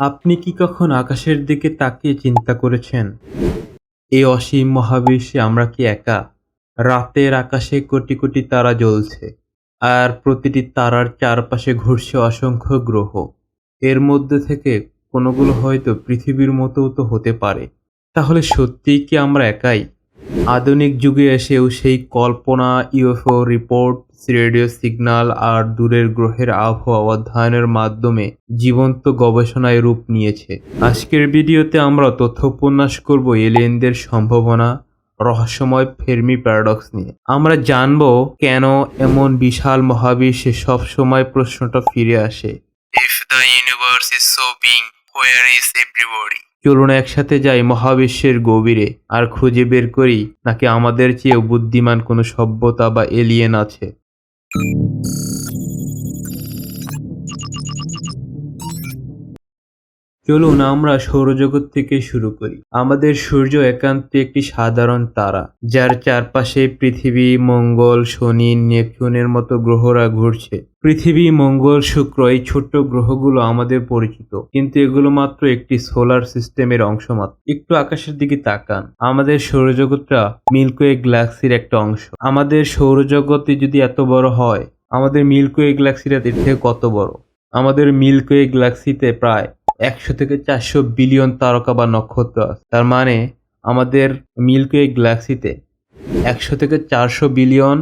আপনি কি কখন আকাশের দিকে তাকিয়ে চিন্তা করেছেন? এই অসীম মহাবিশ্বে আমরা কি একা? রাতের আকাশে কোটি কোটি তারা জ্বলছে, আর প্রতিটি তারার চারপাশে ঘুরছে অসংখ্য গ্রহ। এর মধ্যে থেকে কোনোগুলো হয়তো পৃথিবীর মতোও তো হতে পারে। তাহলে সত্যিই কি আমরা একাই? আধুনিক যুগে এসেও সেই কল্পনা, ইউএফও রিপোর্ট, রেডিও সিগন্যাল আর দূরের গ্রহের আবহাওয়া অধ্যয়নের মাধ্যমে জীবন্ত গবেষণায় রূপ নিয়েছে। আজকের ভিডিওতে আমরা তথ্য উপন্যাস করব এলিয়েনদের সম্ভাবনা, রহস্যময় ফেরমি প্যারাডক্স নিয়ে। আমরা জানব কেন এমন বিশাল মহাবিশ্বে সবসময় প্রশ্নটা ফিরে আসে। If the universe is so big where is everybody চলুন একসাথে যাই মহাবিশ্বের গভীরে, আর খুঁজে বের করি নাকি আমাদের চেয়েও বুদ্ধিমান কোনো সভ্যতা বা এলিয়েন আছে। চলুন আমরা সৌরজগৎ থেকে শুরু করি। আমাদের সূর্য একান্ত একটি সাধারণ তারা, যার চারপাশে পৃথিবী, মঙ্গল, শনি, নেপচুনের মতো গ্রহরা ঘুরছে। পৃথিবী, মঙ্গল, শুক্র এই ছোট্ট গ্রহগুলো আমাদের পরিচিত, কিন্তু এগুলো মাত্র একটি সোলার সিস্টেমের অংশ মাত্র। একটু আকাশের দিকে তাকান। আমাদের সৌরজগৎটা মিল্কওয়ে গ্যালাক্সির একটা অংশ। আমাদের সৌরজগতে যদি এত বড় হয়, আমাদের মিল্কওয়ে গ্যালাক্সিটা এর থেকে কত বড়? আমাদের মিল্কওয়ে গ্যালাক্সিতে প্রায় একশো থেকে চারশো বিলিয়ন তারকা বা নক্ষত্র আছে। তার মানে আমাদের মিল্কওয়ে গ্যালাক্সিতে একশো থেকে চারশো বিলিয়ন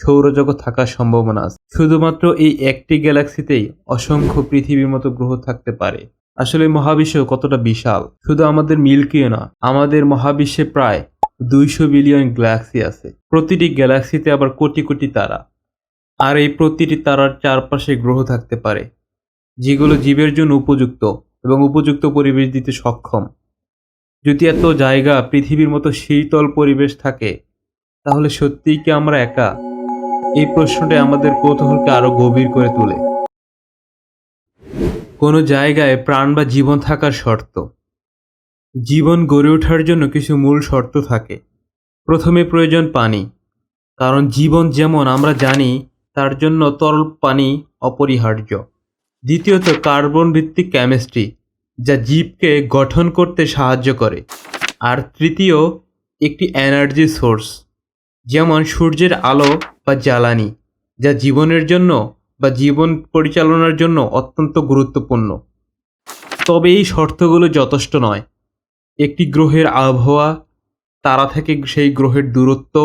সৌরজগৎ থাকার সম্ভাবনা আছে। শুধুমাত্র এই একটি গ্যালাক্সিতেই অসংখ্য পৃথিবীর মতো গ্রহ থাকতে পারে। আসলে মহাবিশ্ব কতটা বিশাল? শুধু আমাদের মিল্কিও না আমাদের মহাবিশ্বে প্রায় দুইশো বিলিয়ন গ্যালাক্সি আছে। প্রতিটি গ্যালাক্সিতে আবার কোটি কোটি তারা। আর এই প্রতিটি তারার চারপাশে গ্রহ থাকতে পারে, যেগুলো জীবের জন্য উপযুক্ত। এবং উপযুক্ত পরিবেশ দিতে সক্ষম। যদি এত জায়গা, পৃথিবীর মতো শীতল পরিবেশ থাকে, তাহলে সত্যিই কি আমরা একা? এই প্রশ্নটা আমাদের কৌতূহলকে আরও গভীর করে তোলে। কোনো জায়গায় প্রাণ বা জীবন থাকার শর্ত। জীবন গড়ে ওঠার জন্য কিছু মূল শর্ত থাকে। প্রথমে প্রয়োজন পানি। কারণ জীবন যেমন আমরা জানি, তার জন্য তরল পানি অপরিহার্য। দ্বিতীয়ত কার্বন ভিত্তিক কেমিস্ট্রি যা জীবকে গঠন করতে সাহায্য করে। আর তৃতীয়, একটি এনার্জি সোর্স যেমন সূর্যের আলো বা জ্বালানি, যা জীবনের জন্য বা জীবন পরিচালনার জন্য অত্যন্ত গুরুত্বপূর্ণ। তবে এই শর্তগুলো যথেষ্ট নয়। একটি গ্রহের আবহাওয়া, তারা থেকে সেই গ্রহের দূরত্ব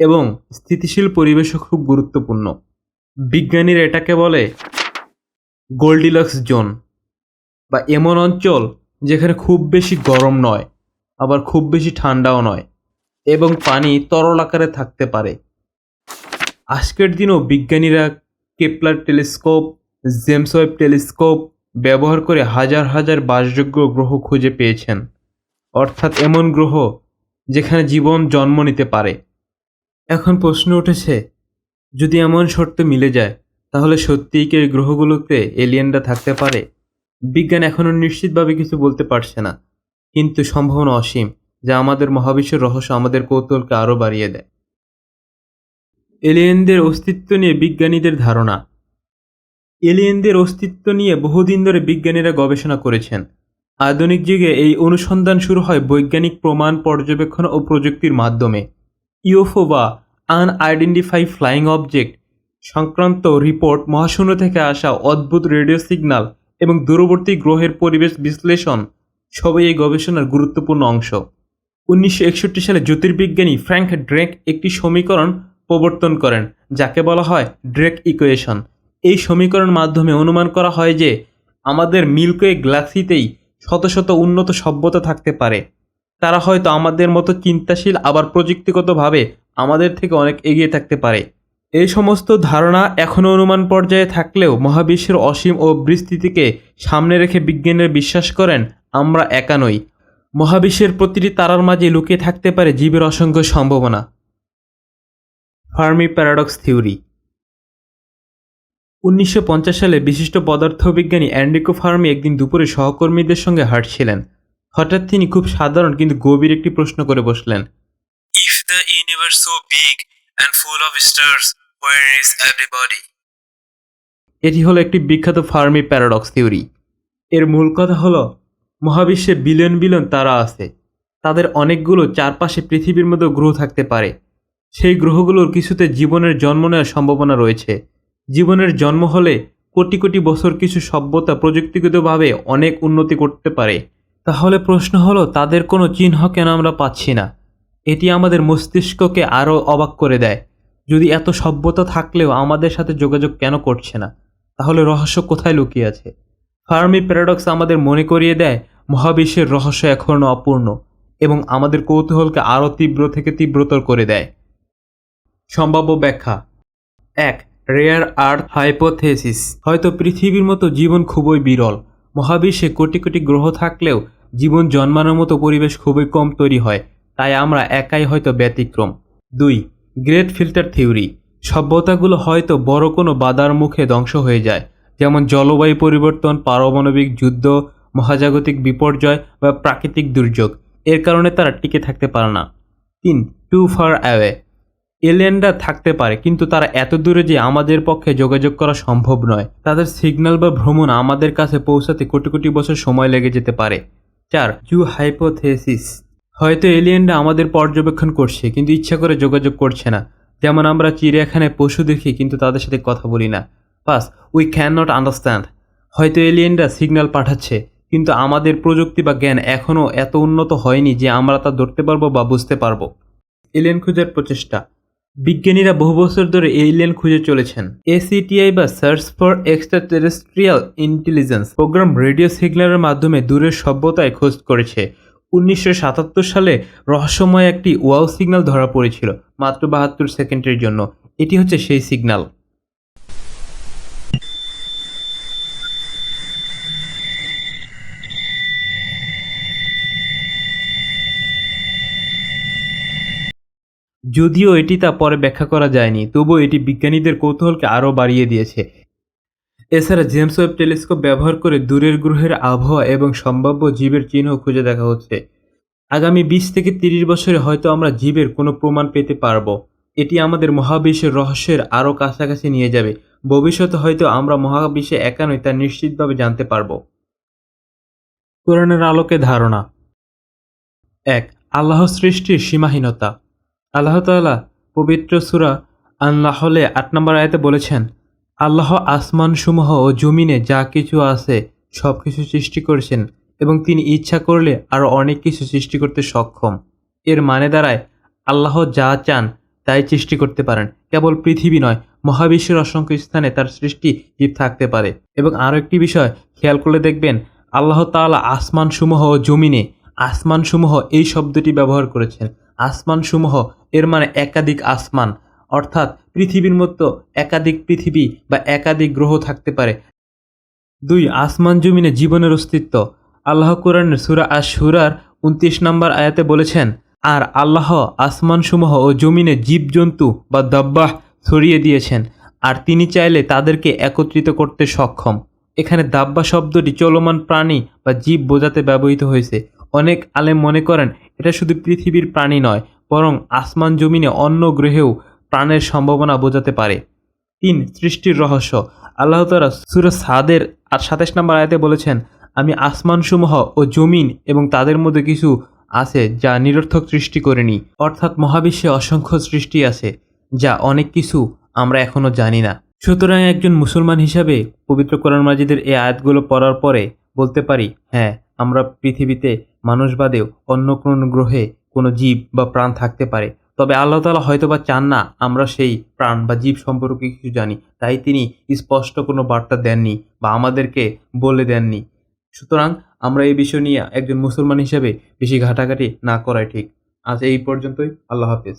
এবং স্থিতিশীল পরিবেশও খুব গুরুত্বপূর্ণ। বিজ্ঞানীরা এটাকে বলে গোল্ডিলক্স জোন বা এমন অঞ্চল যেখানে খুব বেশি গরম নয়, আবার খুব বেশি ঠান্ডাও নয় এবং পানি তরল আকারে থাকতে পারে। আজকের দিনেও বিজ্ঞানীরা Kepler telescope, James Webb telescope ব্যবহার করে হাজার হাজার বাসযোগ্য গ্রহ খুঁজে পেয়েছেন, অর্থাৎ এমন গ্রহ যেখানে জীবন জন্ম নিতে পারে। এখন প্রশ্ন উঠেছে, যদি এমন শর্ত মিলে যায় তাহলে সত্যিই কি এই গ্রহগুলোতে এলিয়েনরা থাকতে পারে? বিজ্ঞান এখনও নিশ্চিতভাবে কিছু বলতে পারছে না। কিন্তু সম্ভাবনা অসীম, যা আমাদের মহাবিশ্বের রহস্য আমাদের কৌতূহলকে আরও বাড়িয়ে দেয়। এলিয়েনদের অস্তিত্ব নিয়ে বিজ্ঞানীদের ধারণা। এলিয়েনদের অস্তিত্ব নিয়ে বহুদিন ধরে বিজ্ঞানীরা গবেষণা করেছেন। আধুনিক যুগে এই অনুসন্ধান শুরু হয় বৈজ্ঞানিক প্রমাণ, পর্যবেক্ষণ ও প্রযুক্তির মাধ্যমে। ইউএফও বা আনআইডেন্টিফাই ফ্লাইং অবজেক্ট সংক্রান্ত রিপোর্ট মহাশূন্য থেকে আসা অদ্ভুত রেডিও সিগন্যাল এবং দূরবর্তী গ্রহের পরিবেশ বিশ্লেষণ সবই এই গবেষণার গুরুত্বপূর্ণ অংশ। উনিশশো একষট্টি সালে জ্যোতির্বিজ্ঞানী ফ্র্যাঙ্ক ড্রেক একটি সমীকরণ প্রবর্তন করেন, যাকে বলা হয় ড্রেক ইকুয়েশন। এই সমীকরণ মাধ্যমে অনুমান করা হয় যে আমাদের মিল্কওয়ে গ্যালাক্সিতেই শত শত উন্নত সভ্যতা থাকতে পারে। তারা হয়তো আমাদের মতো চিন্তাশীল, আবার প্রযুক্তিগতভাবে আমাদের থেকে অনেক এগিয়ে থাকতে পারে। এই সমস্ত ধারণা এখনও অনুমান পর্যায়ে থাকলেও মহাবিশ্বের অসীম ও বিস্তৃতিকে সামনে রেখে বিজ্ঞানীরা বিশ্বাস করেন, আমরা একা নই। মহাবিশ্বের প্রতিটি তারার মাঝে লুকিয়ে থাকতে পারে জীবের অসংখ্য সম্ভাবনা। Fermi paradox theory. উনিশশো পঞ্চাশ সালে বিশিষ্ট পদার্থবিজ্ঞানী অ্যান্ড্রিকো ফার্মি একদিন দুপুরে সহকর্মীদের সঙ্গে হাঁটছিলেন। হঠাৎ তিনি খুব সাধারণ কিন্তু গভীর একটি প্রশ্ন করে বসলেন। If the universe so big and full of stars where is everybody এটি হলো একটি বিখ্যাত ফার্মি প্যারাডক্স থিওরি। এর মূল কথা হলো, মহাবিশ্বে বিলিয়ন বিলিয়ন তারা আছে। তাদের অনেকগুলো চারপাশে পৃথিবীর মতো গ্রহ থাকতে পারে। সেই গ্রহগুলোর কিছুতে জীবনের জন্ম নেওয়ার সম্ভাবনা রয়েছে। জীবনের জন্ম হলে কোটি কোটি বছর কিছু সভ্যতা প্রযুক্তিগতভাবে অনেক উন্নতি করতে পারে। তাহলে প্রশ্ন হলো, তাদের কোনো চিহ্ন কেন আমরা পাচ্ছি না? এটি আমাদের মস্তিষ্ককে আরও অবাক করে দেয়। যদি এত সভ্যতা থাকলেও আমাদের সাথে যোগাযোগ কেন করছে না? তাহলে রহস্য কোথায় লুকিয়ে আছে? ফার্মি প্যারাডক্স আমাদের মনে করিয়ে দেয়, মহাবিশ্বের রহস্য এখনও অপূর্ণ এবং আমাদের কৌতূহলকে আরও তীব্র থেকে তীব্রতর করে দেয়। সম্ভাব্য ব্যাখ্যা। এক, রেয়ার আর্থ হাইপোথেসিস। হয়তো পৃথিবীর মতো জীবন খুবই বিরল। মহাবিশ্বে কোটি কোটি গ্রহ থাকলেও জীবন জন্মানোর মতো পরিবেশ খুবই কম তৈরি হয়। তাই আমরা একাই হয়তো ব্যতিক্রম। দুই, গ্রেট ফিল্টার থিওরি। সভ্যতাগুলো হয়তো বড় কোনো বাধার মুখে ধ্বংস হয়ে যায়, যেমন জলবায়ু পরিবর্তন, পারমাণবিক যুদ্ধ, মহাজাগতিক বিপর্যয় বা প্রাকৃতিক দুর্যোগ। এর কারণে তারা টিকে থাকতে পারে না। তিন টু ফার অ্যাওয়ে এলিয়েনরা থাকতে পারে, কিন্তু তারা এত দূরে যে আমাদের পক্ষে যোগাযোগ করা সম্ভব নয়। তাদের সিগন্যাল বা ভ্রমণ আমাদের কাছে পৌঁছাতে কোটি কোটি বছর সময় লেগে যেতে পারে। চার জু হাইপোথেসিস হয়তো এলিয়েনরা আমাদের পর্যবেক্ষণ করছে, কিন্তু ইচ্ছা করে যোগাযোগ করছে না। যেমন আমরা চিড়িয়াখানায় পশু দেখি, কিন্তু তাদের সাথে কথা বলি না। পাস উই ক্যান নট আন্ডারস্ট্যান্ড হয়তো এলিয়েনরা সিগন্যাল পাঠাচ্ছে, কিন্তু আমাদের প্রযুক্তি বা জ্ঞান এখনও এত উন্নত হয়নি যে আমরা তা ধরতে পারব বা বুঝতে পারব। এলিয়েন খোঁজার প্রচেষ্টা। বিজ্ঞানীরা বহু বছর ধরে এলিয়েন খুঁজে চলেছেন। এসিটিআই বা search for extra terrestrial intelligence program radio সিগন্যালের মাধ্যমে দূরের সভ্যতায় খোঁজ করেছে। উনিশশো সাতাত্তর সালে রহস্যময় একটি ওয়াও সিগন্যাল ধরা পড়েছিল, মাত্র বাহাত্তর সেকেন্ডের জন্য। এটি হচ্ছে সেই সিগন্যাল। যদিও এটি তা পরে ব্যাখ্যা করা যায়নি, তবুও এটি বিজ্ঞানীদের কৌতূহলকে আরও বাড়িয়ে দিয়েছে। এছাড়া জেমস ওয়েব টেলিস্কোপ ব্যবহার করে দূরের গ্রহের আবহাওয়া এবং সম্ভাব্য জীবের চিহ্ন খুঁজে দেখা হচ্ছে। আগামী বিশ থেকে তিরিশ বছরে হয়তো আমরা জীবের কোনো প্রমাণ পেতে পারব। এটি আমাদের মহাবিশ্বের রহস্যের আরও কাছাকাছি নিয়ে যাবে। ভবিষ্যতে হয়তো আমরা মহাবিশ্বে একা নই তা নিশ্চিতভাবে জানতে পারব। কোরআনের আলোকে ধারণা। এক, আল্লাহ সৃষ্টির সীমাহীনতা। আল্লাহ তাআলা পবিত্র সুরা আল্লাহলে আট নম্বর আয়তে বলেছেন আল্লাহ আসমানসমূহ ও জমিনে যা কিছু আছে সব কিছু সৃষ্টি করেছেন এবং তিনি ইচ্ছা করলে আরও অনেক কিছু সৃষ্টি করতে সক্ষম। এর মানে দাঁড়ায়, আল্লাহ যা চান তাই সৃষ্টি করতে পারেন। কেবল পৃথিবী নয়, মহাবিশ্বের অসংখ্য স্থানে তার সৃষ্টি জীব থাকতে পারে। এবং আরও একটি বিষয়, খেয়াল করলে দেখবেন, আল্লাহ তাআলা আসমানসমূহ ও জমিনে, আসমানসমূহ এই শব্দটি ব্যবহার করেছেন। আসমানসমূহ, এর মানে একাধিক আসমান। অর্থাৎ পৃথিবীর মতো একাধিক পৃথিবী বা একাধিক গ্রহ থাকতে পারে। দুই, আসমান জমিনে জীবনের অস্তিত্ব। আল্লাহ কোরআনের সুরা আশ সুরার উনত্রিশ নম্বর আয়াতে বলেছেন, আর আল্লাহ আসমানসমূহ ও জমিনে জীবজন্তু বা দাব্বাহ ছড়িয়ে দিয়েছেন, আর তিনি চাইলে তাদেরকে একত্রিত করতে সক্ষম। এখানে দাব্বা শব্দটি চলমান প্রাণী বা জীব বোঝাতে ব্যবহৃত হয়েছে। অনেক আলেম মনে করেন, এটা শুধু পৃথিবীর প্রাণী নয়, বরং আসমান জমিনে অন্য গ্রহেও প্রাণের সম্ভাবনা বোঝাতে পারে। তিন, সৃষ্টির রহস্য। আল্লাহ তালা সুরা সাদের আর সাতাশ নম্বর আয়াতে বলেছেন, আমি আসমানসমূহ ও জমিন এবং তাদের মধ্যে কিছু আছে যা নিরর্থক সৃষ্টি করেনি। অর্থাৎ মহাবিশ্বে অসংখ্য সৃষ্টি আছে, যা অনেক কিছু আমরা এখনও জানি না। সুতরাং একজন মুসলমান হিসাবে পবিত্র কোরআন মাজিদের এই আয়াতগুলো পড়ার পরে বলতে পারি হ্যাঁ আমরা পৃথিবীতে মানুষ বাদেও অন্য কোনো গ্রহে কোনো জীব বা প্রাণ থাকতে পারে। তবে আল্লাহ তালা হয়তো বা চান না আমরা সেই প্রাণ বা জীব সম্পর্কে কিছু জানি, তাই তিনি স্পষ্ট কোনো বার্তা দেননি বা আমাদেরকে বলে দেননি। সুতরাং আমরা এই বিষয় নিয়ে একজন মুসলমান হিসেবে বেশি ঘাটাঘাটি না করাই ঠিক। আজ এই পর্যন্তই, আল্লাহ হাফিজ।